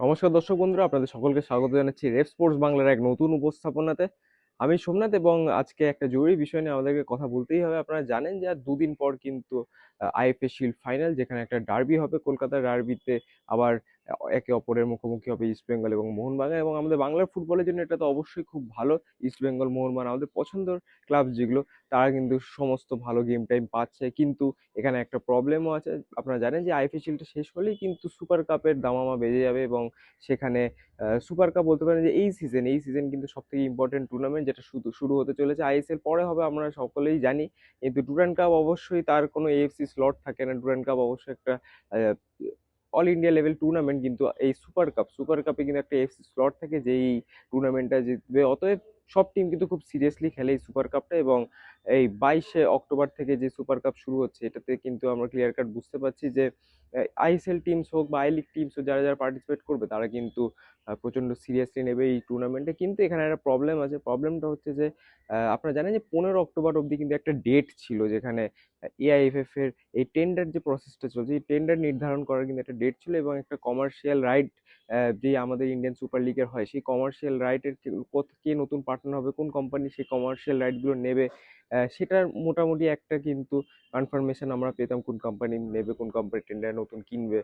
নমস্কার দর্শক বন্ধুরা, আপনাদের সকলকে স্বাগত জানাচ্ছি রেপ স্পোর্টস বাংলার এক নতুন উপস্থাপনাতে। আমি সোমনাথ এবং আজকে একটা জরুরি বিষয় নিয়ে আমাদেরকে কথা বলতেই হবে। আপনারা জানেন যে আর দুদিন পর কিন্তু আইএফএ শিল্ড ফাইনাল যেখানে একটা ডার্বি হবে কলকাতার ডার্বিতে আবার একে অপরের মুখোমুখি হবে ইস্ট বেঙ্গল এবং মোহনবাগান এবং আমাদের বাংলার ফুটবলের জন্য এটা তো অবশ্যই খুব ভালো। ইস্ট বেঙ্গল মোহনবাগান আমাদের পছন্দের ক্লাব যেগুলো, তারা কিন্তু সমস্ত ভালো গেম টাইম পাচ্ছে। কিন্তু এখানে একটা প্রবলেমও আছে। আপনারা জানেন যে আইএফএ শিল্ডটা শেষ হলেই কিন্তু সুপার কাপের দামামা বেজে যাবে এবং সেখানে সুপার কাপ বলতে পারেন যে এই সিজন এই সিজন কিন্তু সব থেকে ইম্পর্টেন্ট টুর্নামেন্ট যেটা শুধু, শুরু হতে চলেছে আইএসএল পরে হবে আমরা সকলেই জানি। কিন্তু ডুরান্ড কাপ অবশ্যই তার কোনো এএফসি স্লট থাকে না। ডুরান্ড কাপ অবশ্যই একটা অল ইন্ডিয়া লেভেল টুর্নামেন্ট কিন্তু এই সুপার কাপ সুপার কাপে কিন্তু একটা এফসি স্লট থাকে যেই টুর্নামেন্টটা জিতবে। অতএব সব টিম কিন্তু খুব সিরিয়াসলি খেলে এই সুপার কাপটা এবং এই বাইশে অক্টোবর থেকে যে সুপার কাপ শুরু হচ্ছে, এটাতে কিন্তু আমরা ক্লিয়ার কাট বুঝতে পারছি যে আইএসএল টিমস হোক বা আই লিগ টিমস হোক যারা যারা পার্টিসিপেট করবে, তারা কিন্তু প্রচণ্ড সিরিয়াসলি নেবে এই টুর্নামেন্টে কিন্তু এখানে একটা প্রবলেম আছে। প্রবলেমটা হচ্ছে যে আপনারা জানেন যে পনেরো অক্টোবর অবধি কিন্তু একটা ডেট ছিল যেখানে এআইএফএফ এর এই টেন্ডার যে প্রসেসটা চলছে, এই টেন্ডার নির্ধারণ করার কিন্তু একটা ডেট ছিল এবং একটা কমার্শিয়াল রাইট যে আমাদের ইন্ডিয়ান সুপার লিগের হয়, সেই কমার্শিয়াল রাইটের কে নতুন পার্টনার হবে, কোন কোম্পানি সেই কমার্শিয়াল রাইটগুলো নেবে সেটার মোটামুটি একটা কিন্তু কনফার্মেশন আমরা পেতাম কোন কোম্পানি নেবে, কোন কোম্পানি টেন্ডার নতুন কিনবে।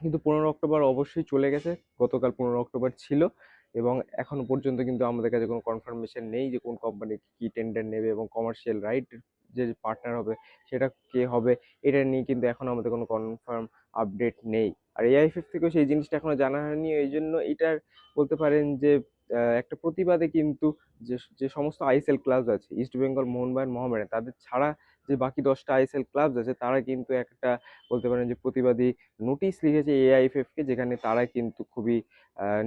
কিন্তু পনেরো অক্টোবর অবশ্যই চলে গেছে, গতকাল পনেরো অক্টোবর ছিল এবং এখনও পর্যন্ত কিন্তু আমাদের কাছে কোনো কনফার্মেশন নেই যে কোন কোম্পানি কী টেন্ডার নেবে এবং কমার্শিয়াল রাইট যে পার্টনার হবে, সেটা কে হবে, এটা নিয়ে কিন্তু এখন আমাদের কোনো কনফার্ম আপডেট নেই। আর এআইএফএফ থেকেও সেই জিনিসটা এখনও জানা হয়নি। এই জন্য এটার বলতে পারেন যে একটা প্রতিবাদে কিন্তু যে যে সমস্ত আইএসএল ক্লাব আছে ইস্ট বেঙ্গল মোহনবাগান মোহামেডান তাদের ছাড়া যে বাকি দশটা আইএসএল ক্লাব আছে, তারা কিন্তু একটা বলতে পারেন যে প্রতিবাদী নোটিশ লিখেছে এআইএফএফকে যেখানে তারা কিন্তু খুবই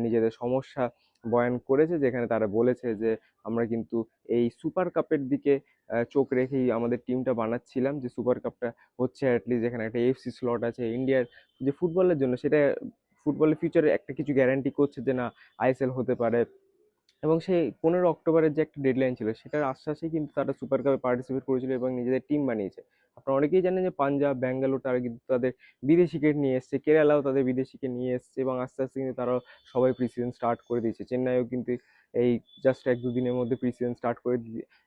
নিজেদের সমস্যা বয়ান করেছে, যেখানে তারা বলেছে যে, আমরা কিন্তু এই সুপার কাপের দিকে চোখ রেখেই আমাদের টিমটা বানাচ্ছিলাম, যে সুপার কাপটা হচ্ছে অ্যাটলিস্ট যেখানে একটা এফসি স্লট আছে ইন্ডিয়ার যে ফুটবলের জন্য সেটা ফুটবলের ফিউচারে একটা কিছু গ্যারান্টি করছে যে না আইএসএল হতে পারে। এবং সেই পনেরো অক্টোবরের যে একটা ডেডলাইন ছিল, সেটার আশ্বাসেই কিন্তু তারা সুপার কাপে পার্টিসিপেট করেছিল এবং নিজেদের টিম বানিয়েছে। আপনারা অনেকেই জানেন যে পাঞ্জাব, ব্যাঙ্গালোর তারা কিন্তু তাদের বিদেশিকে নিয়ে এসছে, কেরালাও তাদের বিদেশিকে নিয়ে এসছে এবং আস্তে আস্তে কিন্তু তারা সবাই প্রিসিজন স্টার্ট করে দিয়েছে। চেন্নাইও কিন্তু এই জাস্ট এক দুদিনের মধ্যে প্রিসিজন স্টার্ট করে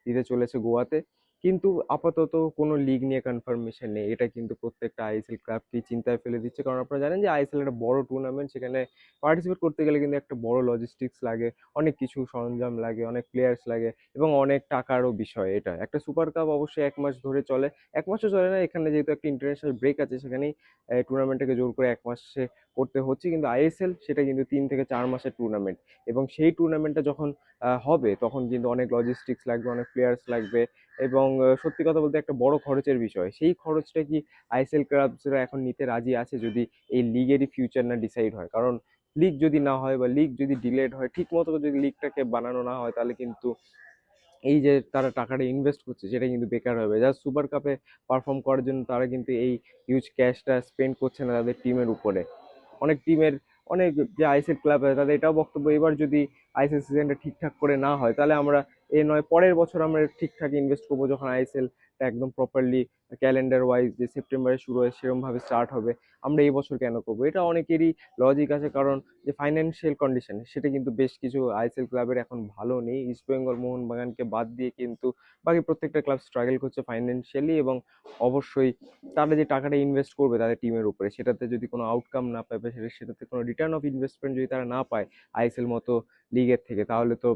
দিতে চলেছে গোয়াতে। কিন্তু আপাতত কোনো লিগ নিয়ে কনফার্মেশন নেই। এটা কিন্তু প্রত্যেকটা আইএসএল ক্লাবকেই চিন্তায় ফেলে দিচ্ছে। কারণ আপনারা জানেন যে আইএসএল একটা বড় টুর্নামেন্ট সেখানে পার্টিসিপেট করতে গেলে কিন্তু একটা বড় লজিস্টিক্স লাগে, অনেক কিছু সরঞ্জাম লাগে, অনেক প্লেয়ার্স লাগে এবং অনেক টাকারও বিষয় এটা। একটা সুপার কাপ অবশ্যই এক মাস ধরে চলে। এক মাসও চলে না, এখানে যেহেতু একটা ইন্টারন্যাশনাল ব্রেক আছে, সেখানেই টুর্নামেন্টটাকে জোর করে এক মাসে করতে হচ্ছে। কিন্তু আইএসএল সেটা কিন্তু তিন থেকে চার মাসের টুর্নামেন্ট এবং সেই টুর্নামেন্টটা যখন হবে, তখন কিন্তু অনেক লজিস্টিক্স লাগবে, অনেক প্লেয়ার্স লাগবে এবং সত্যি কথা বলতে একটা বড় খরচের বিষয়। সেই খরচটা কি আইএসএল ক্লাবসরা এখন নিতে রাজি আছে যদি এই লিগেরই ফিউচার না ডিসাইড হয়? কারণ লিগ যদি না হয় বা লিগ যদি ডিলেড হয় ঠিক মতো যদি লিগটাকে বানানো না হয়, তাহলে কিন্তু এই যে তারা টাকাটা ইনভেস্ট করছে, সেটা কিন্তু বেকার হবে। যা সুপার কাপে পারফর্ম করার জন্য তারা কিন্তু এই হিউজ ক্যাশটা স্পেন্ড করছে না তাদের টিমের উপরে। অনেক টিমের অনেক যে আইসিএল ক্লাব আছে, তাদের এটাও বক্তব্য, এবার যদি আইএসএল সিজনটা ঠিকঠাক করে না হয়, তাহলে আমরা এ নয়, পরের বছর আমরা ঠিকঠাক ইনভেস্ট করব যখন আইএসএলটা একদম প্রপারলি ক্যালেন্ডার ওয়াইজ যে সেপ্টেম্বরে শুরু হয় সেরকমভাবে স্টার্ট হবে, আমরা এই বছর কেন করব? এটা অনেকেরই লজিক আছে কারণ যে ফাইন্যান্সিয়াল কন্ডিশন সেটা কিন্তু বেশ কিছু আইএসএল ক্লাবের এখন ভালো নেই। ইস্ট বেঙ্গল মোহনবাগানকে বাদ দিয়ে কিন্তু বাকি প্রত্যেকটা ক্লাব স্ট্রাগল করছে ফাইন্যান্সিয়ালি এবং অবশ্যই তারা যে টাকাটা ইনভেস্ট করবে তাদের টিমের উপরে, সেটাতে যদি কোনো আউটকাম না পাবে সেটা সেটাতে কোনো রিটার্ন অফ ইনভেস্টমেন্ট যদি তারা না পায় আইএসএল মতো লিগের থেকে, তাহলে তো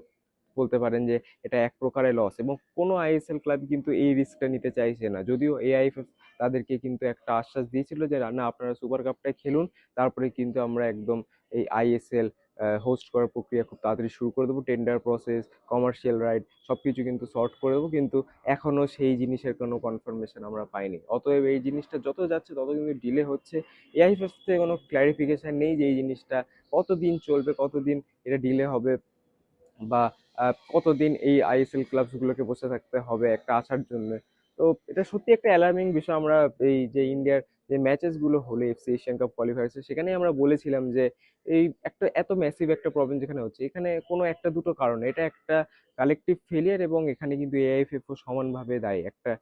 বলতে পারেন যে এটা এক প্রকারের লস এবং কোনো আইএসএল ক্লাব কিন্তু এই রিস্কটা নিতে চাইছে না। যদিও এআইএফএফ তাদেরকে কিন্তু একটা আশ্বাস দিয়েছিল যে, না আপনারা সুপার কাপটাই খেলুন, তারপরে কিন্তু আমরা একদম এই আইএসএল হোস্ট করার প্রক্রিয়া খুব তাড়াতাড়ি শুরু করে দেবো টেন্ডার প্রসেস কমার্শিয়াল রাইট সব কিছু কিন্তু সর্ট করে দেবো। কিন্তু এখনও সেই জিনিসের কোনো কনফার্মেশন আমরা পাইনি। অতএব এই জিনিসটা যত যাচ্ছে তত কিন্তু ডিলে হচ্ছে। এআইএফএফ থেকে কোনো ক্ল্যারিফিকেশান নেই যে এই জিনিসটা কতদিন চলবে, কতদিন এটা ডিলে হবে বা কতদিন এই আইএসএল ক্লাবসগুলোকে বসে থাকতে হবে একটা আসার জন্য? তো এটা সত্যি একটা অ্যালার্মিং বিষয়। আমরা এই যে ইন্ডিয়ার যে ম্যাচেসগুলো হলো এফসি এশিয়ান কাপ কোয়ালিফায়ার্সে সেখানেই আমরা বলেছিলাম যে এই একটা, এত ম্যাসিভ একটা প্রবলেম যেখানে হচ্ছে, এখানে কোনো একটা দুটো কারণ। এটা একটা কালেকটিভ ফেলিয়ার এবং এখানে কিন্তু এআইএফএফও সমানভাবে দায়ী। একটা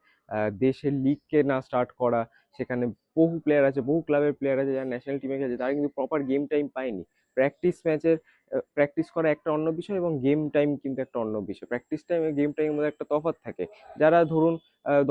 দেশের লিগকে না স্টার্ট করা, সেখানে বহু প্লেয়ার আছে, বহু ক্লাবের প্লেয়ার আছে যারা ন্যাশনাল টিমে খেলছে, তারা কিন্তু প্রপার গেম টাইম পায়নি। প্র্যাকটিস ম্যাচের প্র্যাকটিস করা একটা অন্য বিষয় এবং গেম টাইম কিন্তু একটা অন্য বিষয়। প্র্যাকটিস টাইম গেম টাইমের মধ্যে একটা তফাৎ থাকে। যারা ধরুন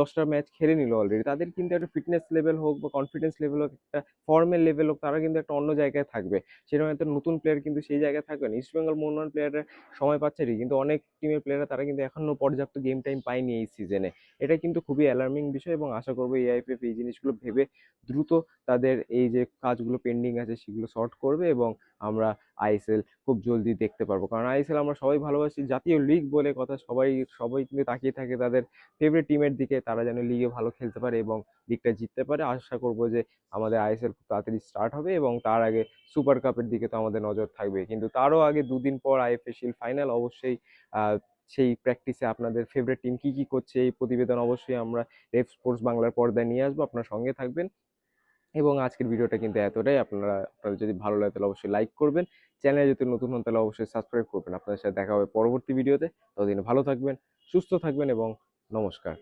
দশটা ম্যাচ খেলে নিল অলরেডি তাদের কিন্তু একটা ফিটনেস লেভেল হোক বা কনফিডেন্স লেভেল হোক, একটা ফর্মের লেভেল হোক, তারা কিন্তু একটা অন্য জায়গায় থাকবে। সেরকম একটা নতুন প্লেয়ার কিন্তু সেই জায়গায় থাকবে না। ইস্টবেঙ্গল মোহনবাগান প্লেয়াররা সময় পাচ্ছে ঠিকই, কিন্তু অনেক টিমের প্লেয়াররা তারা কিন্তু এখনও পর্যাপ্ত গেম টাইম পায়নি এই সিজনে এটা কিন্তু খুবই অ্যালার্মিং বিষয় এবং আশা করব এআইপিএফ এই জিনিসগুলো ভেবে দ্রুত তাদের এই যে কাজগুলো পেন্ডিং আছে, সেগুলো সর্ট করবে এবং আমরা আইএসএল খুব জলদি দেখতে পারব। কারণ আইএসএল আমরা সবাই ভালোবাসি, জাতীয় লিগ বলে কথা সবাই সবাই কিন্তু তাকিয়ে থাকে তাদের ফেভারিট টিমের দিকে, তারা যেন লিগে ভালো খেলতে পারে এবং লিগটা জিততে পারে। আশা করব যে আমাদের আইএসএল খুব তাড়াতাড়ি স্টার্ট হবে এবং তার আগে সুপার কাপের দিকে তো আমাদের নজর থাকবে। কিন্তু তারও আগে দুদিন পর আইএফএ ফাইনাল অবশ্যই সেই প্র্যাকটিসে আপনাদের ফেভারিট টিম কি কি করছে এই প্রতিবেদন অবশ্যই আমরা রেফ স্পোর্টস বাংলার পর্দায় নিয়ে আসব। আপনার সঙ্গে থাকবেন। এবং আজকের ভিডিওটা কিন্তু এতটাই। আপনারা, আপনাদের যদি ভালো লাগে তাহলে অবশ্যই লাইক করবেন। চ্যানেলে যদি নতুন হন তাহলে অবশ্যই সাবস্ক্রাইব করবেন। আপনাদের সাথে দেখা হবে পরবর্তী ভিডিওতে। ততদিন ভালো থাকবেন, সুস্থ থাকবেন এবং নমস্কার।